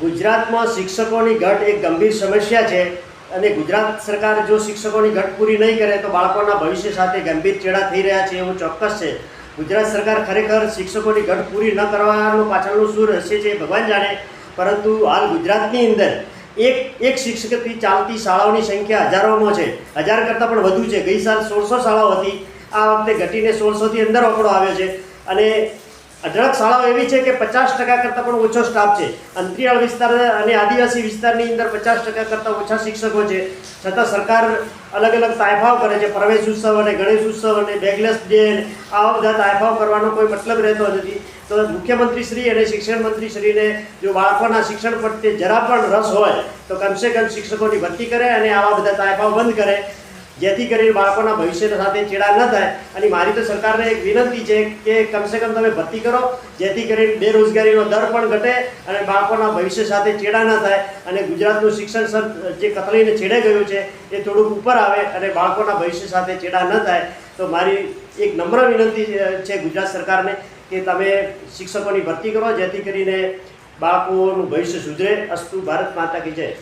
ગુજરાતમાં શિક્ષકોની ઘટ એક ગંભીર સમસ્યા છે અને ગુજરાત સરકાર જો શિક્ષકોની ઘટ પૂરી નહીં કરે તો બાળકોના ભવિષ્ય સાથે ગંભીર ચેડા થઈ રહ્યા છે એવું ચોક્કસ છે. ગુજરાત સરકાર ખરેખર શિક્ષકોની ઘટ પૂરી ન કરવાનું પાછળનું શું રહસ્ય છે ભગવાન જાણે, પરંતુ હાલ ગુજરાતની અંદર એક એક શિક્ષકથી ચાલતી શાળાઓની સંખ્યા હજારોમાં છે. હજાર કરતાં પણ વધુ છે. ગઈ સાલ સોળસો શાળાઓ હતી. આ વખતે ઘટીને સોળસોથી અંદર આંકડો આવ્યો છે. અને અઢળક શાળાઓ એવી છે કે પચાસ ટકા કરતાં પણ ઓછો સ્ટાફ છે. અંતરિયાળ વિસ્તાર અને આદિવાસી વિસ્તારની અંદર પચાસ ટકા કરતાં ઓછા શિક્ષકો છે. છતાં સરકાર અલગ અલગ તાયફાવ કરે છે. પ્રવેશ ઉત્સવ અને ગણેશ ઉત્સવ અને બેગલેસ ડે આવા બધા તાયફાવ કરવાનો કોઈ મતલબ રહેતો નથી. તો મુખ્યમંત્રી શ્રી અને શિક્ષણ મંત્રી શ્રીને જો બાળકોના શિક્ષણ પ્રત્યે જરા પણ રસ હોય, તો કમસે કમ શિક્ષકોની ભરતી કરે અને આવા બધા તાયફાવ બંધ કરે. જેથી કરીને બાળકોના ભવિષ્ય સાથે ચેડા ન થાય. અને મારી તો સરકારને એક વિનંતી છે કે કમસે કમ તમે ભરતી કરો, જેથી કરીને બેરોજગારીનો દર પણ ઘટે અને બાળકોના ભવિષ્ય સાથે ચેડા ન થાય. અને ગુજરાતનું શિક્ષણ જે કતલીને છેડે ગયું છે, એ થોડુંક ઉપર આવે અને બાળકોના ભવિષ્ય સાથે ચેડા ન થાય. તો મારી એક નમ્ર વિનંતી છે ગુજરાત સરકારને કે તમે શિક્ષકોની ભરતી કરો, જેથી કરીને બાળકોનું ભવિષ્ય સુધરે. અસ્તુ ભારત માતા કી જય.